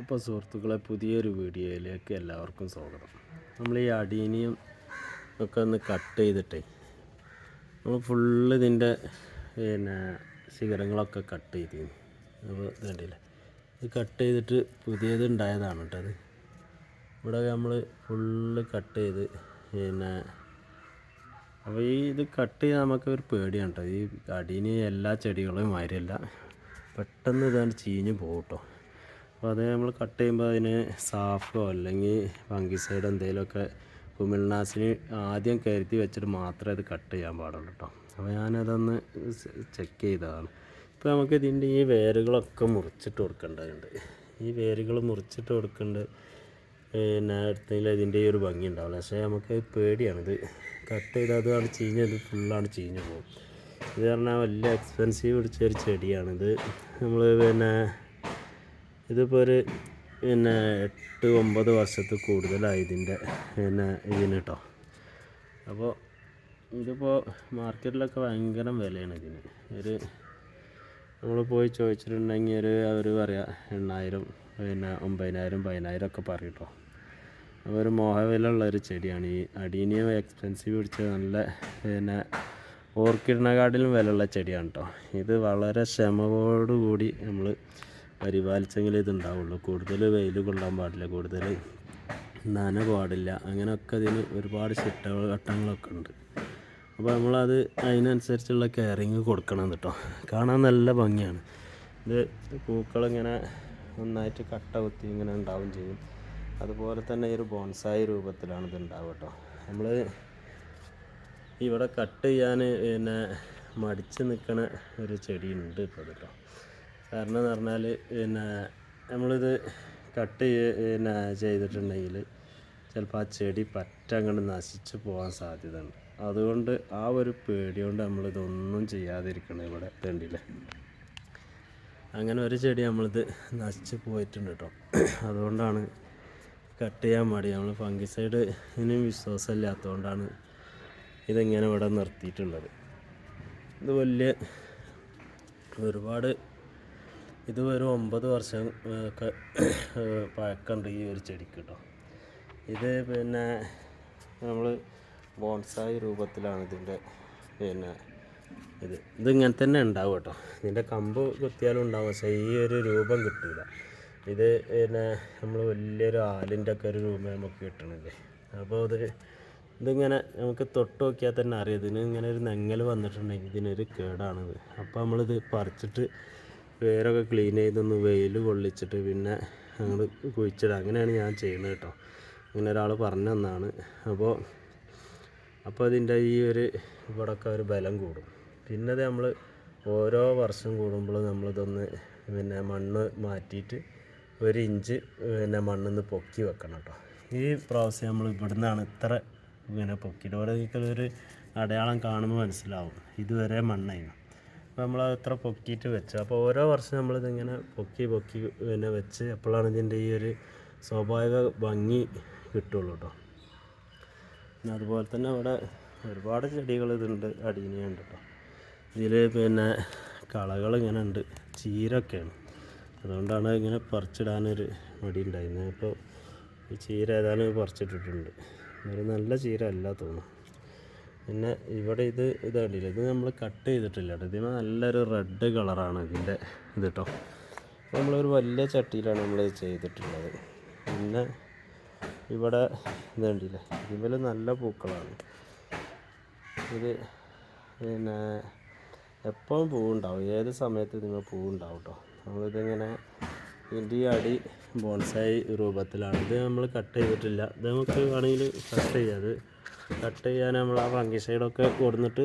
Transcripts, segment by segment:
അപ്പോൾ സുഹൃത്തുക്കളെ പുതിയൊരു വീഡിയോയിലേക്ക് എല്ലാവർക്കും സ്വാഗതം. നമ്മൾ ഈ അടീനിയം ഒക്കെ ഒന്ന് കട്ട് ചെയ്തിട്ടേ നമ്മൾ ഫുള്ള് ഇതിന്റെ പിന്നെ ശിഖരങ്ങളൊക്കെ കട്ട് ചെയ്തിരുന്നു. അപ്പോൾ വേണ്ടിയില്ല ഇത് കട്ട് ചെയ്തിട്ട് പുതിയത് ഉണ്ടായതാണ് കേട്ടോ അത്. ഇവിടെ നമ്മൾ ഫുള്ള് കട്ട് ചെയ്ത് പിന്നെ അപ്പോൾ ഈ ഇത് കട്ട് ചെയ്താൽ നമുക്ക് ഒരു പേടിയാണ് കേട്ടോ. ഈ അടീനി എല്ലാ ചെടികളും മാരിയല്ല പെട്ടെന്ന് ഇതാണ് ചീഞ്ഞ് പോകും കേട്ടോ. അപ്പോൾ അത് നമ്മൾ കട്ട് ചെയ്യുമ്പോൾ അതിന് സാഫോ അല്ലെങ്കിൽ ഫംഗിസൈഡ് എന്തെങ്കിലുമൊക്കെ കുമിൾനാസിന് ആദ്യം കരുതി വെച്ചിട്ട് മാത്രമേ അത് കട്ട് ചെയ്യാൻ പാടുള്ളൂ കേട്ടോ അപ്പോൾ ഞാനതൊന്ന് ചെക്ക് ചെയ്തതാണ്. ഇപ്പോൾ നമുക്ക് ഇതിന്റെ ഈ വേരുകളൊക്കെ മുറിച്ചിട്ട് കൊടുക്കേണ്ടതുണ്ട്. ഈ വേരുകൾ മുറിച്ചിട്ട് കൊടുക്കേണ്ടത് പിന്നെ അടുത്തതിൽ ഇതിന്റെ ഈ ഒരു ഭംഗി ഉണ്ടാവില്ല. പക്ഷേ നമുക്ക് പേടിയാണ്. ഇത് കട്ട് ചെയ്താൽ അതാണ് ചീഞ്ഞത് ഫുള്ളാണ് ചീഞ്ഞ് പോകും. ഇത് പറഞ്ഞാൽ വലിയ എക്സ്പെൻസീവ് പിടിച്ച ഒരു ചെടിയാണിത് നമ്മൾ പിന്നെ ഇതിപ്പോൾ ഒരു പിന്നെ എട്ട് ഒമ്പത് വർഷത്തിൽ കൂടുതലായി ഇതിന്റെ പിന്നെ ഇതിന് കേട്ടോ അപ്പോൾ ഇതിപ്പോൾ മാർക്കറ്റിലൊക്കെ ഭയങ്കര വിലയാണ് ഇതിന്. ഒരു നമ്മൾ പോയി ചോദിച്ചിട്ടുണ്ടെങ്കിൽ ഒരു അവർ പറയാം എണ്ണായിരം പിന്നെ ഒമ്പതിനായിരം പതിനായിരം ഒക്കെ പറയും കേട്ടോ അപ്പോൾ ഒരു മോഹവിലുള്ള ഒരു ചെടിയാണ്. ഈ അടീനിയം എക്സ്പെൻസീവ് പിടിച്ച നല്ല പിന്നെ ഓർക്കിഡിനെക്കാട്ടിലും വിലയുള്ള ചെടിയാണ് കേട്ടോ ഇത് വളരെ ക്ഷമയോടുകൂടി നമ്മൾ പരിപാലിച്ചെങ്കിൽ ഇത് ഉണ്ടാവുള്ളൂ കൂടുതൽ വെയിൽ കൊള്ളാൻ പാടില്ല കൂടുതൽ നന പാടില്ല. അങ്ങനെയൊക്കെ അതിന് ഒരുപാട് ചിട്ട ഘട്ടങ്ങളൊക്കെ ഉണ്ട്. അപ്പോൾ നമ്മളത് അതിനനുസരിച്ചുള്ള കെയറിങ് കൊടുക്കണം കേട്ടോ. കാണാൻ നല്ല ഭംഗിയാണ്. ഇത് പൂക്കളിങ്ങനെ നന്നായിട്ട് കട്ട കുത്തി ഇങ്ങനെ ഉണ്ടാവും ചെയ്യും. അതുപോലെ തന്നെ ഒരു ബോൺസായ രൂപത്തിലാണ് ഇത് ഉണ്ടാവുക കേട്ടോ. നമ്മൾ ഇവിടെ കട്ട് ചെയ്യാൻ പിന്നെ മടിച്ച് നിൽക്കണ ഒരു ചെടിയുണ്ട് ഇപ്പോൾ കേട്ടോ. കാരണം എന്ന് പറഞ്ഞാൽ പിന്നെ നമ്മളിത് കട്ട് പിന്നെ ചെയ്തിട്ടുണ്ടെങ്കിൽ ചിലപ്പോൾ ആ ചെടി പറ്റ അങ്ങോട്ട് നശിച്ച് പോകാൻ സാധ്യത ഉണ്ട് അതുകൊണ്ട് ആ ഒരു പേടി കൊണ്ട് നമ്മളിതൊന്നും ചെയ്യാതിരിക്കണം ഇവിടെ കണ്ടില്ലേ അങ്ങനെ ഒരു ചെടി നമ്മളിത് നശിച്ച് പോയിട്ടുണ്ട് കേട്ടോ അതുകൊണ്ടാണ് കട്ട് ചെയ്യാൻ മടി. നമ്മൾ ഫംഗിസൈഡ് ഇനിയും വിശ്വാസമില്ലാത്തതുകൊണ്ടാണ് ഇതിങ്ങനെ ഇവിടെ നിർത്തിയിട്ടുള്ളത്. ഇത് വലിയ ഒരുപാട് ഇത് ഒരു ഒമ്പത് വർഷം പഴക്കമുണ്ട് ഈ ഒരു ചെടിക്ക് കേട്ടോ ഇത് പിന്നെ നമ്മൾ ബോൺസായി രൂപത്തിലാണ് ഇതിന്റെ പിന്നെ ഇത്. ഇത് ഇങ്ങനെ തന്നെ ഉണ്ടാവും കേട്ടോ ഇതിന്റെ കമ്പ് കുത്തിയാലും ഉണ്ടാവും പക്ഷേ ഈ ഒരു രൂപം കിട്ടില്ല ഇത് പിന്നെ നമ്മൾ വലിയൊരു ആലിന്റെ ഒക്കെ ഒരു രൂപം നമുക്ക് കിട്ടണില്ലേ. അപ്പോൾ അത് ഇതിങ്ങനെ നമുക്ക് തൊട്ട് നോക്കിയാൽ തന്നെ അറിയാം. ഇതിന് ഇങ്ങനെ ഒരു നെങ്ങൽ വന്നിട്ടുണ്ടെങ്കിൽ ഇതിനൊരു കേടാണിത്. അപ്പോൾ നമ്മളിത് പറിച്ചിട്ട് വേരൊക്കെ ക്ലീൻ ചെയ്തൊന്ന് വെയിൽ കൊള്ളിച്ചിട്ട് പിന്നെ അങ്ങോട്ട് കുഴിച്ചിടുക അങ്ങനെയാണ് ഞാൻ ചെയ്യുന്നത് കേട്ടോ. അങ്ങനെ ഒരാൾ പറഞ്ഞു തന്നാണ്. അപ്പോൾ അപ്പോൾ അതിന്റെ ഈ ഒരു ഇവിടൊക്കെ ഒരു ബലം കൂടും. പിന്നെ അത് നമ്മൾ ഓരോ വർഷം കൂടുമ്പോൾ നമ്മളിതൊന്ന് പിന്നെ മണ്ണ് മാറ്റിയിട്ട് ഒരു ഇഞ്ച് പിന്നെ മണ്ണിൽ നിന്ന് പൊക്കി വെക്കണം കേട്ടോ. ഈ പ്രാവശ്യം നമ്മൾ ഇവിടുന്നാണ് ഇത്ര ഇങ്ങനെ പൊക്കിയിട്ട്. ഓരോ ഒരു അടയാളം കാണുമ്പോൾ മനസ്സിലാവും. ഇതുവരെ മണ്ണായിരുന്നു. നമ്മൾ അത്ര പൊക്കിയിട്ട് വെച്ചു. അപ്പോൾ ഓരോ വർഷം നമ്മളിതിങ്ങനെ പൊക്കി പൊക്കി പിന്നെ വെച്ച് അപ്പോഴാണ് ഇതിന്റെ ഈ ഒരു സ്വാഭാവിക ഭംഗി കിട്ടുള്ളൂ കേട്ടോ പിന്നെ അതുപോലെ തന്നെ അവിടെ ഒരുപാട് ചെടികൾ ഇതുണ്ട് അടീനിയുണ്ട് കേട്ടോ. ഇതിൽ പിന്നെ കളകൾ ഇങ്ങനെ ഉണ്ട് ചീരൊക്കെയാണ്. അതുകൊണ്ടാണ് ഇങ്ങനെ പറിച്ചിടാനൊരു മടി ഉണ്ടായിരുന്നത്. അപ്പോൾ ഈ ചീര ഏതാനും പറിച്ചിട്ടിട്ടുണ്ട്. ഒരു നല്ല ചീര അല്ല തോന്നുന്നു. പിന്നെ ഇവിടെ ഇത് ഇത് കണ്ടില്ല ഇത് നമ്മൾ കട്ട് ചെയ്തിട്ടില്ല കേട്ടോ. ഇതിന് നല്ലൊരു റെഡ് കളറാണ് ഇതിന്റെ ഇത് കേട്ടോ നമ്മളൊരു വലിയ ചട്ടിയിലാണ് നമ്മൾ ഇത് ചെയ്തിട്ടുള്ളത്. പിന്നെ ഇവിടെ ഇത് കണ്ടില്ലേ ഇതിൽ നല്ല പൂക്കളാണ്. ഇത് പിന്നെ എപ്പോഴും പൂവുണ്ടാവും. ഏത് സമയത്ത് ഇതിന് പൂവുണ്ടാവും കേട്ടോ നമ്മളിതിങ്ങനെ ഇതിന്റെ ഈ അടി ബോൺസായി രൂപത്തിലാണ്. ഇത് നമ്മൾ കട്ട് ചെയ്തിട്ടില്ല. ഇത് നമുക്ക് വേണമെങ്കിൽ കട്ട് ചെയ്യാം. കട്ട് ചെയ്യാൻ നമ്മൾ ആ ഫംഗി സൈഡൊക്കെ കൊടുന്നിട്ട്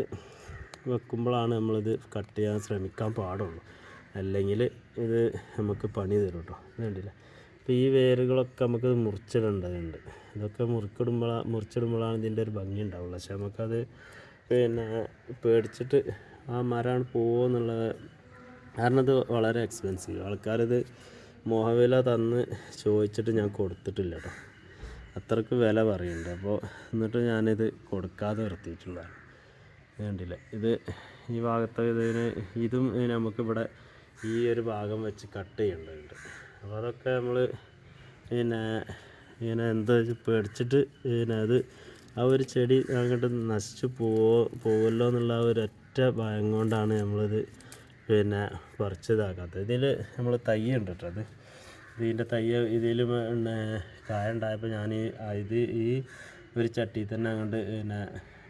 വെക്കുമ്പോഴാണ് നമ്മളിത് കട്ട് ചെയ്യാൻ ശ്രമിക്കാൻ പാടുള്ളൂ. അല്ലെങ്കിൽ ഇത് നമുക്ക് പണി തരും കേട്ടോ ഇത് കണ്ടില്ല? അപ്പോൾ ഈ വേരുകളൊക്കെ നമുക്ക് മുറിച്ചിടേണ്ടതുണ്ട്. ഇതൊക്കെ മുറിക്കിടുമ്പോൾ മുറിച്ചിടുമ്പോഴാണ് ഇതിന്റെ ഒരു ഭംഗി ഉണ്ടാവുള്ളൂ. പക്ഷെ നമുക്കത് പിന്നെ പേടിച്ചിട്ട് ആ മരമാണ് പോകുമെന്നുള്ളത് കാരണം ഇത് വളരെ എക്സ്പെൻസീവ് ആൾക്കാരിത് മോഹവില തന്ന് ചോദിച്ചിട്ട് ഞാൻ കൊടുത്തിട്ടില്ല കേട്ടോ അത്രയ്ക്ക് വില പറയുന്നുണ്ട്. അപ്പോൾ എന്നിട്ട് ഞാനിത് കൊടുക്കാതെ നിർത്തിയിട്ടുള്ളതാണ്. കണ്ടില്ല? ഇത് ഈ ഭാഗത്ത് ഇതിന് ഇതും നമുക്കിവിടെ ഈ ഒരു ഭാഗം വെച്ച് കട്ട് ചെയ്യേണ്ടതുണ്ട്. അപ്പോൾ അതൊക്കെ നമ്മൾ പിന്നെ ഇങ്ങനെ എന്താ പേടിച്ചിട്ട് പിന്നെ അത് ആ ഒരു ചെടി അങ്ങോട്ട് നശിച്ചു പോവോ പോവല്ലോ എന്നുള്ള ആ ഒരൊറ്റ ഭയം കൊണ്ടാണ് നമ്മളിത് പിന്നെ പറിച്ചതാക്കാത്തത് ഇതിൽ നമ്മൾ തൈ ഉണ്ട് കേട്ടോ അത്. ഇതിന്റെ തൈ ഇതിൽ പിന്നെ കായ ഉണ്ടായപ്പോൾ ഞാൻ ഇത് ഈ ഒരു ചട്ടി തന്നെ അങ്ങോട്ട് പിന്നെ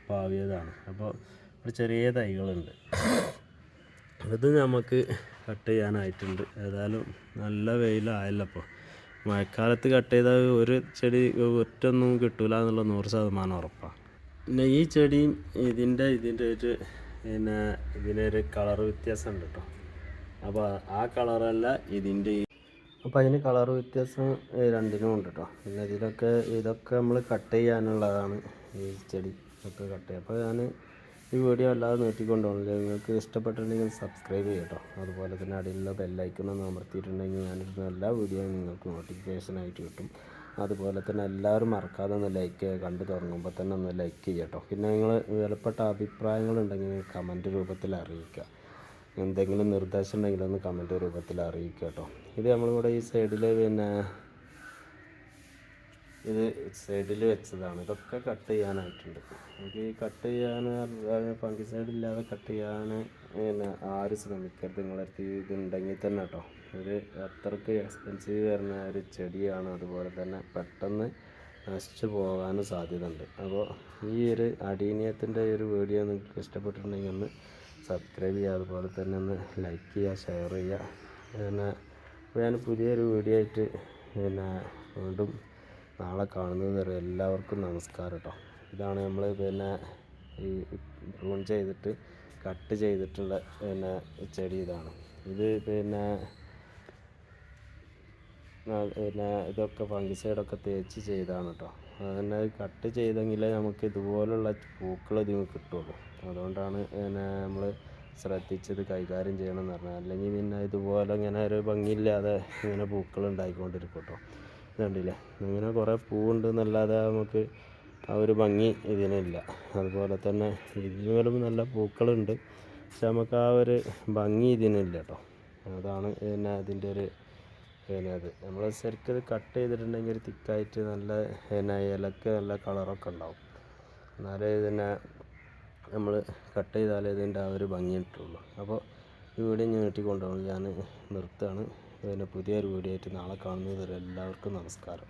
പാവിയതാണ്. അപ്പോൾ ഒരു ചെറിയ തൈകളുണ്ട്. ഇത് നമുക്ക് കട്ട് ചെയ്യാനായിട്ടുണ്ട്. ഏതായാലും നല്ല വെയിലായല്ലോ അപ്പോൾ മഴക്കാലത്ത് കട്ട് ചെയ്താൽ ഒരു ചെടി ഒറ്റൊന്നും കിട്ടൂല എന്നുള്ള നൂറ് ശതമാനം ഉറപ്പാണ് പിന്നെ ഈ ചെടിയും ഇതിന്റെ ഇതിന്റെ ഒരു പിന്നെ ഇതിനൊരു കളർ വ്യത്യാസം ഉണ്ട് കേട്ടോ അപ്പോൾ ആ കളറല്ല ഇതിന്റെ അപ്പോൾ അതിന് കളർ വ്യത്യാസം രണ്ടിനും ഉണ്ട് കേട്ടോ പിന്നെ ഇതിലൊക്കെ ഇതൊക്കെ നമ്മൾ കട്ട് ചെയ്യാനുള്ളതാണ് ഈ ചെടി ഒക്കെ കട്ട് ചെയ്യുക. അപ്പോൾ ഞാൻ ഈ വീഡിയോ അല്ലാതെ നീട്ടിക്കൊണ്ടുപോകണില്ല നിങ്ങൾക്ക് ഇഷ്ടപ്പെട്ടിട്ടുണ്ടെങ്കിൽ സബ്സ്ക്രൈബ് ചെയ്യുക കേട്ടോ അതുപോലെ തന്നെ അടിയിലുള്ള ബെല്ലൈക്കൺ അമർത്തിയിട്ടുണ്ടെങ്കിൽ ഞാനിടുന്ന എല്ലാ വീഡിയോയും നിങ്ങൾക്ക് നോട്ടിഫിക്കേഷനായിട്ട് കിട്ടും. അതുപോലെ തന്നെ എല്ലാവരും മറക്കാതെ ഒന്ന് ലൈക്ക് കണ്ടു തുടങ്ങുമ്പോൾ തന്നെ ഒന്ന് ലൈക്ക് ചെയ്യുക കേട്ടോ പിന്നെ നിങ്ങൾ വിലപ്പെട്ട അഭിപ്രായങ്ങളുണ്ടെങ്കിൽ കമന്റ് രൂപത്തിൽ അറിയിക്കുക. എന്തെങ്കിലും നിർദ്ദേശം ഉണ്ടെങ്കിൽ ഒന്ന് കമന്റ് രൂപത്തിൽ അറിയിക്കുക കേട്ടോ ഇത് നമ്മളിവിടെ ഈ സൈഡിൽ പിന്നെ ഇത് സൈഡിൽ വെച്ചതാണ്. ഇതൊക്കെ കട്ട് ചെയ്യാനായിട്ടുണ്ട്. നമുക്ക് ഈ കട്ട് ചെയ്യാൻ ഫംഗിസൈഡ് ഇല്ലാതെ കട്ട് ചെയ്യാൻ പിന്നെ ആരും ശ്രമിക്കരുത്. നിങ്ങളടുത്ത് ഇതുണ്ടെങ്കിൽ തന്നെ കേട്ടോ ഒരു അത്രയ്ക്ക് എക്സ്പെൻസീവ് വരുന്ന ഒരു ചെടിയാണ്. അതുപോലെ തന്നെ പെട്ടെന്ന് നശിച്ചു പോകാനും സാധ്യത ഉണ്ട് അപ്പോൾ ഈ ഒരു അടീനിയത്തിന്റെ ഒരു വീഡിയോ നിങ്ങൾക്ക് ഇഷ്ടപ്പെട്ടിട്ടുണ്ടെങ്കിൽ ഒന്ന് സബ്സ്ക്രൈബ് ചെയ്യുക. അതുപോലെ തന്നെ ഒന്ന് ലൈക്ക് ചെയ്യുക ഷെയർ ചെയ്യുക. പിന്നെ ഞാൻ പുതിയൊരു വീഡിയോ ആയിട്ട് പിന്നെ വീണ്ടും നാളെ കാണുന്നത് വരെ എല്ലാവർക്കും നമസ്കാരം കേട്ടോ. ഇതാണ് നമ്മൾ പിന്നെ ഈ പ്രൂൺ ചെയ്തിട്ട് കട്ട് ചെയ്തിട്ടുള്ള പിന്നെ ചെടി ഇതാണ്. ഇത് പിന്നെ പിന്നെ ഇതൊക്കെ ഫംഗിസൈഡൊക്കെ തേച്ച് ചെയ്താണ് കേട്ടോ. അതന്നെ കട്ട് ചെയ്തെങ്കിലേ നമുക്ക് ഇതുപോലുള്ള പൂക്കൾ ഇതിന് കിട്ടുള്ളൂ. അതുകൊണ്ടാണ് പിന്നെ നമ്മൾ ശ്രദ്ധിച്ചത് കൈകാര്യം ചെയ്യണം എന്ന് പറഞ്ഞാൽ അല്ലെങ്കിൽ പിന്നെ ഇതുപോലെ ഇങ്ങനെ ഒരു ഭംഗിയില്ലാതെ ഇങ്ങനെ പൂക്കൾ ഉണ്ടായിക്കൊണ്ടിരിക്കും കേട്ടോ. കണ്ടില്ലേ? ഇങ്ങനെ കുറേ പൂവുണ്ട് എന്നല്ലാതെ നമുക്ക് ആ ഒരു ഭംഗി ഇതിനില്ല. അതുപോലെ തന്നെ ഇതിലും നല്ല പൂക്കളുണ്ട്. പക്ഷെ നമുക്ക് ആ ഒരു ഭംഗി ഇതിനില്ല കേട്ടോ അതാണ് പിന്നെ അതിന്റെ ഒരു പിന്നെ അത്. നമ്മൾ ശരിക്കും ഇത് കട്ട് ചെയ്തിട്ടുണ്ടെങ്കിൽ ഒരു തിക്കായിട്ട് നല്ല പിന്നെ ഇലക്ക് നല്ല കളറൊക്കെ ഉണ്ടാവും. എന്നാലേ ഇതിനെ നമ്മൾ കട്ട് ചെയ്താലേ ഇതിന്റെ ആ ഒരു ഭംഗി കിട്ടുള്ളൂ. അപ്പോൾ ഈ വീഡിയോ ഞാൻ നീട്ടിക്കൊണ്ടുപോകണം ഞാൻ നിർത്തുകയാണ്. പിന്നെ പുതിയൊരു വീഡിയോ ആയിട്ട് നാളെ കാണുന്നത് വരെ എല്ലാവർക്കും നമസ്കാരം.